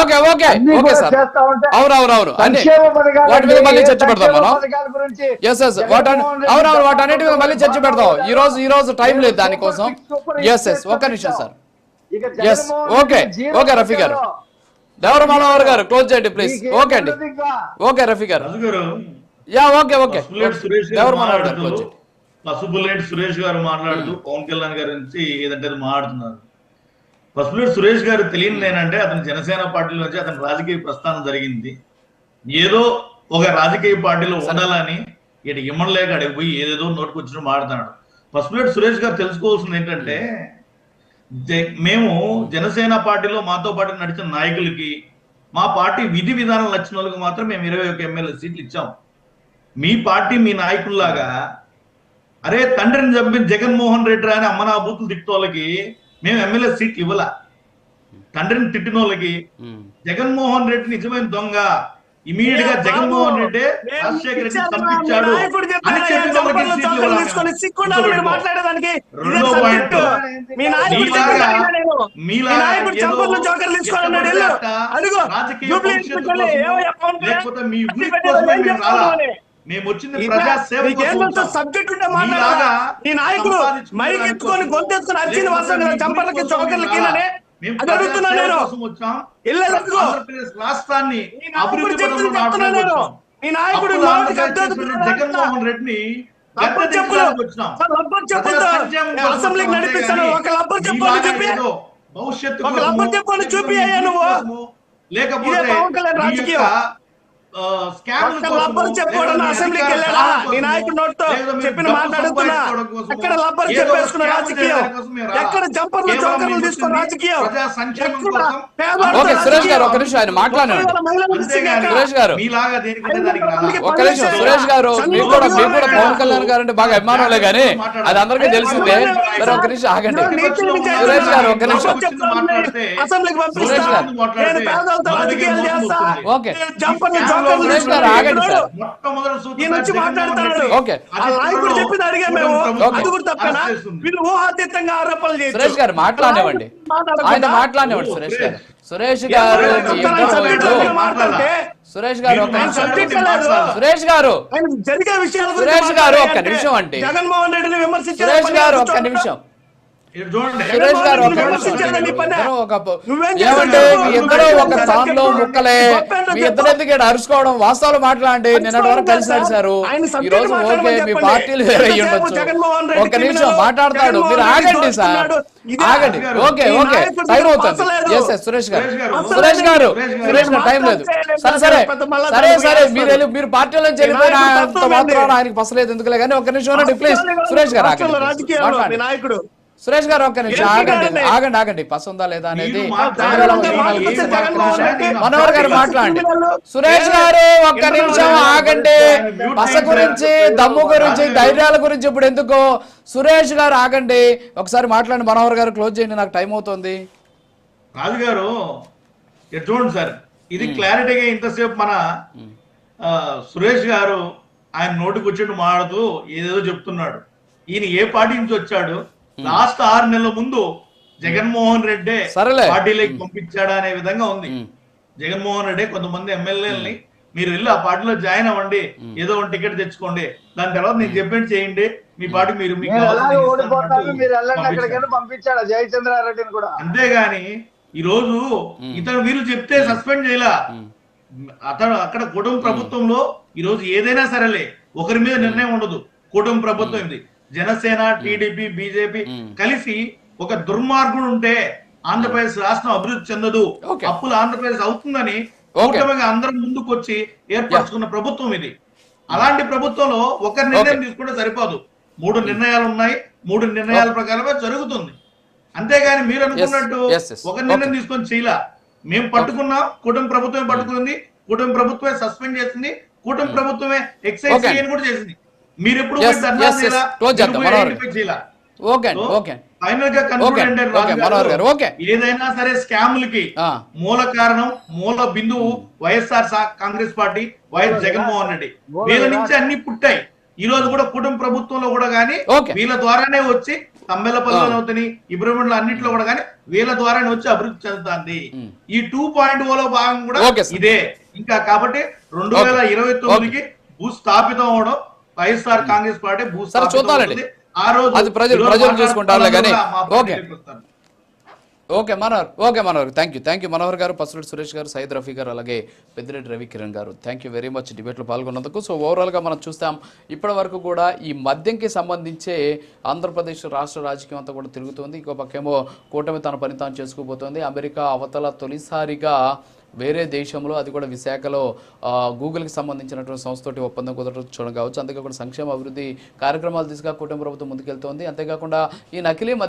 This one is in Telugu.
Okay okay okay sir. చేస్తా ఉంటే అవును అవును అవును. అన్ని వాటి మీద మళ్ళీ చర్చ సంక్షేమ పెడదాం మనం ఎస్ ఎస్ మీద మళ్ళీ చర్చ పెడదాం. ఈ రోజు ఈ రోజు టైం లేదు దానికోసం ఎస్ ఎస్ ఒక్క నిమిషం సార్. ఇక ఎస్ ఓకే. ఓకే రఫీ గారు. దేవర మనోహర్ గారు క్లోజ్ చేయండి ప్లీజ్ ఓకే అండి. ఓకే రఫీ గారు. Yeah okay okay. Devara Manohar గారు మాట్లాడుతూ క్లోజ్ చేయండి. పసుపులేటి సురేష్ గారు మాట్లాడుతూ పవన్ కళ్యాణ్ గారి నుంచి ఏదంటే మాట్లాడుతున్నారు. పసుపులేటి సురేష్ గారు తెలియని ఏంటంటే అతను జనసేన పార్టీలో నుంచి అతని రాజకీయ ప్రస్థానం జరిగింది. ఏదో ఒక రాజకీయ పార్టీలో ఉండాలని ఇటు ఇమ్మడలేక అడిగి పోయి ఏదేదో నోటుకొచ్చిన మాడుతున్నాడు మాట్లాడుతున్నాడు. పసుపులేటి సురేష్ గారు తెలుసుకోవాల్సింది ఏంటంటే మేము జనసేన పార్టీలో మాతో పాటు నడిచిన నాయకులకి మా పార్టీ విధి విధానం నచ్చిన వాళ్ళకి మాత్రం మేము ఇరవై ఒక ఎమ్మెల్యే సీట్లు ఇచ్చాం. మీ పార్టీ మీ నాయకుల్లాగా అరే తండ్రిని చంపిన జగన్మోహన్ రెడ్డి అని అమ్మ నా బూతులు వాళ్ళకి మేము ఎమ్మెల్యే సీట్లు ఇవ్వాల? తండ్రిని తిట్టిన వాళ్ళకి ఉమ్. జగన్మోహన్ రెడ్డి నిజమైన దొంగ. ఇమీడియట్గా జగన్మోహన్ రెడ్డి రాజశేఖర రెడ్డి రెండో. పాయింట్. మీలాగా- అడుగు. రాజకీయ? లేకపోతే మీ ఉనికి పెట్టేది కోసమే మేము రాలా. మేము వచ్చింది ప్రజా సేవ. సబ్జెక్ట్ ఉంటే మాట్లాడాలా? నీ సంపాదించుకునే మైక్ ఎత్తుకొని అరిచింది చంపలకి చౌకర్లకి అది అడుగుతున్నా నేను రాష్ట్రాన్ని అభివృద్ధి నాయకుడు జగన్మోహన్ రెడ్డిని లబ్బర్ చెప్పులు. లబ్బర్ అసెంబ్లీకి నడిపిస్తాను ఒక లబ్బర్ చెప్పు అని భవిష్యత్తు ఒక లబ్బర్ చెప్పు అని చూపి అయ్యా నువ్వు. లేకపోతే రాజకీయం. లబ్బర్ చెప్పుకోవడం అసెంబ్లీకి వెళ్ళాడా? నీ నాయకుడి నోటితో చెప్పిన ఎక్కడ లబ్బర్ చెప్పేసుకున్న రాజకీయం? ఎక్కడ జంపర్లు చౌకర్లు తీసుకున్న రాజకీయం? ఓకే, సురేష్ గారు? ఒక్క నిమిషం ఆయన మాట్లాడండి. సురేష్ గారు. ఒక్క నిమిషం సురేష్ గారు మీకు కూడా మీకు కూడా పవన్ కళ్యాణ్ గారు అంటే బాగా అభిమానులే కానీ అది అందరికీ తెలిసిందే మీరు ఒక్క నిమిషం ఆగండి సురేష్ గారు ఒక్క నిమిషం అసెంబ్లీకి పంపిస్తా సురేష్ గారు. ఓకే. జంపర్లు సురేష్ గారు మాట్లాడకుండా ఆయన మాట్లాడనివ్వండి సురేష్ గారు. సురేష్ గారు సురేష్ గారు. సురేష్ గారు. జరిగే విషయాల గురించి సురేష్ గారు ఒక్క నిమిషం అండి. జగన్మోహన్ రెడ్డిని విమర్శించే సురేష్ గారు. ఒక్క నిమిషం. ఏమంటే ఇద్దరు ఒక. ముక్కలే. మీ. ఇద్దరు ఎందుకు అరుచుకోవడం? వాస్తవాలు మాట్లాడండి. నిన్నటి వరకు కలిసి సార్, నడిచారు ఈ రోజు ఓకే మీ. పార్టీలు వేరే ఉండొచ్చు ఒక్క నిమిషం మాట్లాడతాడు. మీరు ఆగండి సార్. ఆగండి. Okay okay. టైం అవుతుంది. ఎస్ ఎస్ సురేష్ గారు. సురేష్ గారు. సురేష్ గారు. టైం లేదు. సరే సరే. సరే సరే. మీరు వెళ్ళి- మీరు పార్టీలో అంత తత్వం మాత్రం? ఆయనకి పసలేదు ఎందుకులే? కానీ ఒక్క నిమిషం ప్లీజ్. సురేష్ గారు ఆగండి మాట్లాడండి. సురేష్ గారు ఒక్క నిమిషం ఆగండి? ఆగండి ఆగండి. పస ఉందా లేదా అనేది మనోహర్ గారు మాట్లాడండి. సురేష్ గారు ఒక్క నిమిషం ఆగండి. పస గురించి దమ్ము గురించి ధైర్యాల గురించి ఇప్పుడు ఎందుకు సురేష్ గారు ఆగండి. ఒకసారి మాట్లాడండి మనోహర్ గారు క్లోజ్ చేయండి నాకు టైం అవుతుంది. రాజు గారు చూడండి సార్. ఇది క్లారిటీగా ఇంతసేపు మన సురేష్ గారు ఆయన నోటికి వచ్చినట్టు మాట్లాడుతూ ఏదేదో చెప్తున్నాడు. ఈయన ఏ పార్టీ నుంచి వచ్చాడు? లాస్ట్ ఆరు నెలల ముందు జగన్మోహన్ రెడ్డి సరేలే. పార్టీలోకి పంపించాడా అనే విధంగా ఉంది. జగన్మోహన్ రెడ్డి కొంతమంది ఎమ్మెల్యేలని మీరు వెళ్ళి ఆ పార్టీలో జాయిన్ అవ్వండి ఏదో ఒక టికెట్ తెచ్చుకోండి దాని తర్వాత నేను చెప్పినట్టు చేయండి మీ పార్టీ మీరు మీరు అంతేగాని ఈ రోజు ఇతను వీళ్ళు చెప్తే సస్పెండ్ చేయలా. అతను అక్కడ కుటుంబ ప్రభుత్వంలో ఈ రోజు ఏదైనా సరేలే ఒకరి మీద నిర్ణయం ఉండదు. కుటుంబ ప్రభుత్వం ఇది. జనసేన టీడీపీ బీజేపీ కలిసి ఒక దుర్మార్గుడు ఉంటే ఆంధ్రప్రదేశ్ రాష్ట్రం అభివృద్ధి చెందదు. అప్పులు ఆంధ్రప్రదేశ్ అవుతుందని. కూటమిగా అందరం ముందుకు వచ్చి ఏర్పరచుకున్న ప్రభుత్వం ఇది. అలాంటి ప్రభుత్వంలో ఒకరి నిర్ణయం తీసుకుంటే సరిపోదు. మూడు నిర్ణయాలు ఉన్నాయి. మూడు నిర్ణయాల ప్రకారమే జరుగుతుంది. అంతేగాని మీరు అనుకున్నట్టు. ఒక నిర్ణయం తీసుకొని చేయలా. మేము పట్టుకున్నాం కుటుంబ ప్రభుత్వమే పట్టుకుంది కుటుంబ ప్రభుత్వమే సస్పెండ్ చేసింది కుటుంబ ప్రభుత్వమే ఎక్సైజ్. చేయని కూడా చేసింది. మీరు ఎప్పుడు. ఓకే ఓకే ఫైనల్గా. ఏదైనా సరే స్కాములకి. మూల కారణం మూల బిందువు వైఎస్ఆర్ కాంగ్రెస్ పార్టీ వైఎస్ జగన్మోహన్ రెడ్డి. వీళ్ళ నుంచి అన్ని పుట్టాయి. ఈ రోజు కూడా కుటుంబ ప్రభుత్వంలో కూడా గానీ. వీళ్ళ ద్వారానే వచ్చి తమ్మెలపల్లిలో అవుతాయి ఇబ్రహీంలో అన్నింటిలో కూడా కానీ వీళ్ళ ద్వారానే వచ్చి అభివృద్ధి చెందుతుంది. ఈ టూ పాయింట్ ఓలో భాగం కూడా. ఇదే. ఇంకా కాబట్టి రెండు వేల ఇరవై తొమ్మిదికి భూస్థాపితం అవడం వైఎస్ఆర్ కాంగ్రెస్ పార్టీ చూద్దామండి. ఆ రోజు అది ప్రజలు- ప్రజలు చూసుకుంటారులే కానీ. Okay. Okay Manohar. Okay Manohar. Thank you thank you Manohar గారు పసురెడ్డి సురేష్ గారు సయ్యద్ రఫీ గారు అలాగే పెద్దిరెడ్డి రవికిరణ్ గారు. థ్యాంక్ యూ వెరీ మచ్ డిబేట్లో పాల్గొన్నందుకు. సో ఓవరాల్గా మనం చూస్తాం ఇప్పటి వరకు కూడా ఈ మద్యంకి సంబంధించే ఆంధ్రప్రదేశ్ రాష్ట్ర రాజకీయం అంతా కూడా తిరుగుతుంది. ఇంకో పక్కేమో కూటమి తన పని తాను చేసుకోబోతోంది. అమెరికా అవతల తొలిసారిగా వేరే దేశంలో అది కూడా విశాఖలో ఆ, గూగుల్కి సంబంధించినటువంటి సంస్థతోటి ఒప్పందం కుదరచడం కావచ్చు. అంతేకాకుండా సంక్షేమ అభివృద్ధి కార్యక్రమాలు దిశగా కుటుంబ ప్రభుత్వం ముందుకెళ్తోంది. అంతేకాకుండా ఈ నకిలీ